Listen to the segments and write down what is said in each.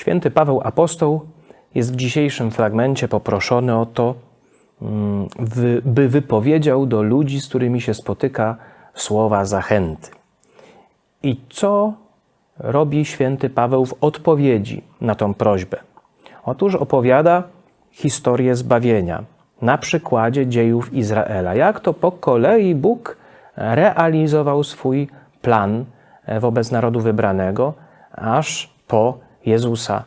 Święty Paweł Apostoł jest w dzisiejszym fragmencie poproszony o to, mm, by wypowiedział do ludzi, z którymi się spotyka, słowa zachęty. I co robi święty Paweł w odpowiedzi na tą prośbę? Otóż opowiada historię zbawienia na przykładzie dziejów Izraela. Jak to po kolei Bóg realizował swój plan wobec narodu wybranego, aż po Jezusa.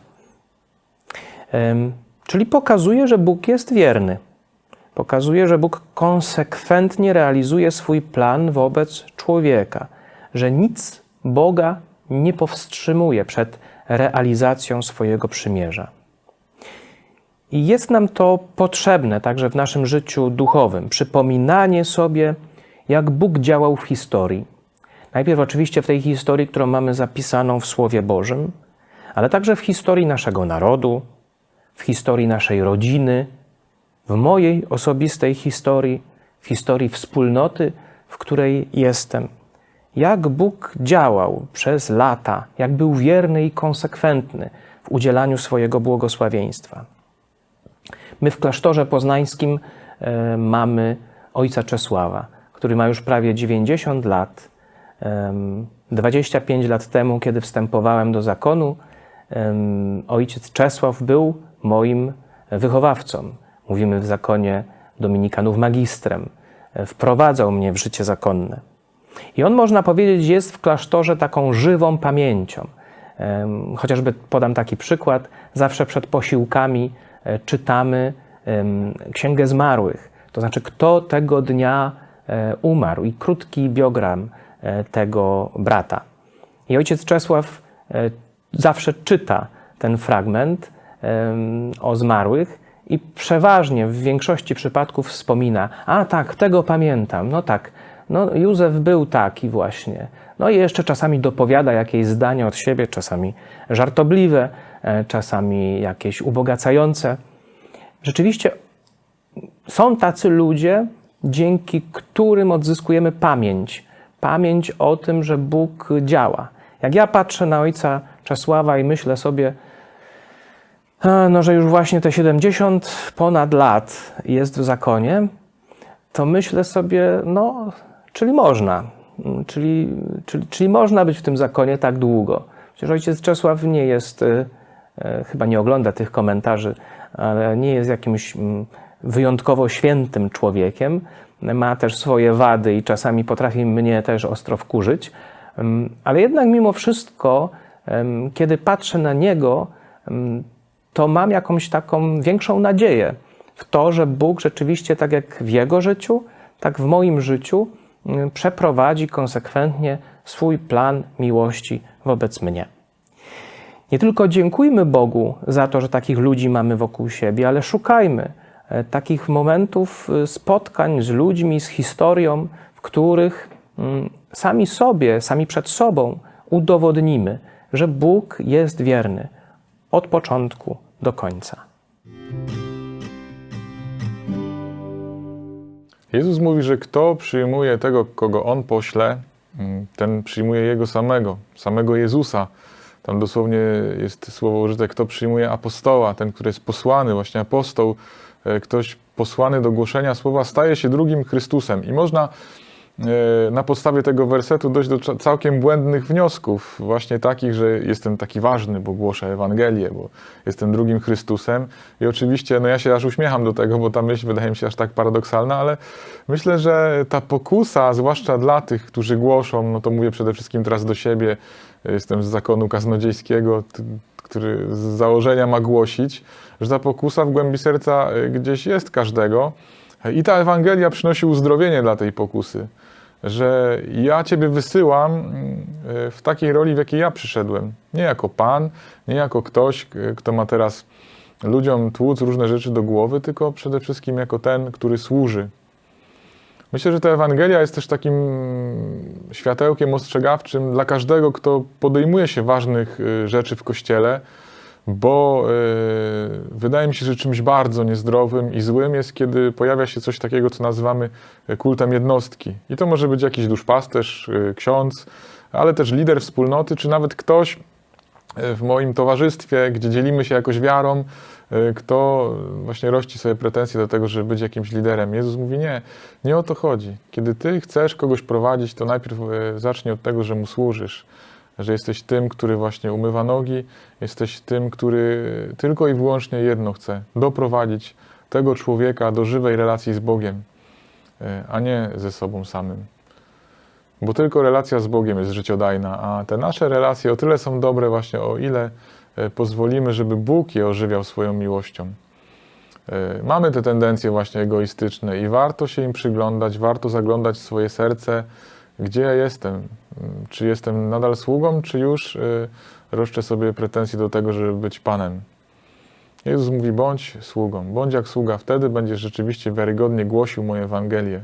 Czyli pokazuje, że Bóg jest wierny. Pokazuje, że Bóg konsekwentnie realizuje swój plan wobec człowieka, że nic Boga nie powstrzymuje przed realizacją swojego przymierza. I jest nam to potrzebne także w naszym życiu duchowym przypominanie sobie, jak Bóg działał w historii. Najpierw oczywiście w tej historii, którą mamy zapisaną w Słowie Bożym, ale także w historii naszego narodu, w historii naszej rodziny, w mojej osobistej historii, w historii wspólnoty, w której jestem. Jak Bóg działał przez lata, jak był wierny i konsekwentny w udzielaniu swojego błogosławieństwa. My w klasztorze poznańskim e, mamy ojca Czesława, który ma już prawie 90 lat. Em, 25 lat temu, kiedy wstępowałem do zakonu, ojciec Czesław był moim wychowawcą. Mówimy w zakonie dominikanów magistrem. E, Wprowadzał mnie w życie zakonne. I on, można powiedzieć, jest w klasztorze taką żywą pamięcią. Chociażby podam taki przykład. Zawsze przed posiłkami e, czytamy Księgę Zmarłych. To znaczy, kto tego dnia e, umarł i krótki biogram tego brata. I ojciec Czesław zawsze czyta ten fragment o zmarłych i przeważnie w większości przypadków wspomina: A tak, tego pamiętam, no tak, no Józef był taki właśnie. No i jeszcze czasami dopowiada jakieś zdanie od siebie, czasami żartobliwe, e, czasami jakieś ubogacające. Rzeczywiście są tacy ludzie, dzięki którym odzyskujemy pamięć. Pamięć o tym, że Bóg działa. Jak ja patrzę na ojca Czesława i myślę sobie, no, że już właśnie te 70 ponad lat jest w zakonie, to myślę sobie, no, czyli można. Mm, Czyli, czyli, czyli można być w tym zakonie tak długo. Przecież ojciec Czesław nie jest, y, y, chyba nie ogląda tych komentarzy, ale nie jest jakimś mm, wyjątkowo świętym człowiekiem. Ma też swoje wady i czasami potrafi mnie też ostro wkurzyć. Ym, Ale jednak mimo wszystko, kiedy patrzę na niego, to mam jakąś taką większą nadzieję w to, że Bóg rzeczywiście, tak jak w jego życiu, tak w moim życiu, przeprowadzi konsekwentnie swój plan miłości wobec mnie. Nie tylko dziękujmy Bogu za to, że takich ludzi mamy wokół siebie, ale szukajmy e, takich momentów y, spotkań z ludźmi, z historią, w których mm, sami sobie, sami przed sobą udowodnimy, że Bóg jest wierny od początku do końca. Jezus mówi, że kto przyjmuje tego, kogo On pośle, mm, ten przyjmuje Jego samego, samego Jezusa. Tam dosłownie jest słowo użyte, kto przyjmuje apostoła, ten, który jest posłany, właśnie apostoł, e, ktoś posłany do głoszenia słowa, staje się drugim Chrystusem. I można na podstawie tego wersetu dojść do całkiem błędnych wniosków, właśnie takich, że jestem taki ważny, bo głoszę Ewangelię, bo jestem drugim Chrystusem. I oczywiście, no ja się aż uśmiecham do tego, bo ta myśl wydaje mi się aż tak paradoksalna, ale myślę, że ta pokusa, zwłaszcza dla tych, którzy głoszą, no to mówię przede wszystkim teraz do siebie, jestem z zakonu kaznodziejskiego, który z założenia ma głosić, że ta pokusa w głębi serca y, gdzieś jest każdego i ta Ewangelia przynosi uzdrowienie dla tej pokusy, że ja Ciebie wysyłam mm, y, w takiej roli, w jakiej ja przyszedłem. Nie jako Pan, nie jako ktoś, kto ma teraz ludziom tłuc różne rzeczy do głowy, tylko przede wszystkim jako ten, który służy. Myślę, że ta Ewangelia jest też takim światełkiem ostrzegawczym dla każdego, kto podejmuje się ważnych y, rzeczy w Kościele, bo y, wydaje mi się, że czymś bardzo niezdrowym i złym jest, kiedy pojawia się coś takiego, co nazywamy kultem jednostki. I to może być jakiś duszpasterz, y, ksiądz, ale też lider wspólnoty, czy nawet ktoś, e, w moim towarzystwie, gdzie dzielimy się jakoś wiarą, e, kto właśnie rości sobie pretensje do tego, żeby być jakimś liderem. Jezus mówi, nie, nie o to chodzi. Kiedy ty chcesz kogoś prowadzić, to najpierw e, zacznij od tego, że mu służysz, że jesteś tym, który właśnie umywa nogi, jesteś tym, który tylko i wyłącznie jedno chce, doprowadzić tego człowieka do żywej relacji z Bogiem, e, a nie ze sobą samym. Bo tylko relacja z Bogiem jest życiodajna, a te nasze relacje o tyle są dobre właśnie, o ile e, pozwolimy, żeby Bóg je ożywiał swoją miłością. E, Mamy te tendencje właśnie egoistyczne i warto się im przyglądać, warto zaglądać w swoje serce, gdzie ja jestem. Czy jestem nadal sługą, czy już e, roszczę sobie pretensje do tego, żeby być Panem. Jezus mówi, bądź sługą, bądź jak sługa, wtedy będziesz rzeczywiście wiarygodnie głosił moją Ewangelię.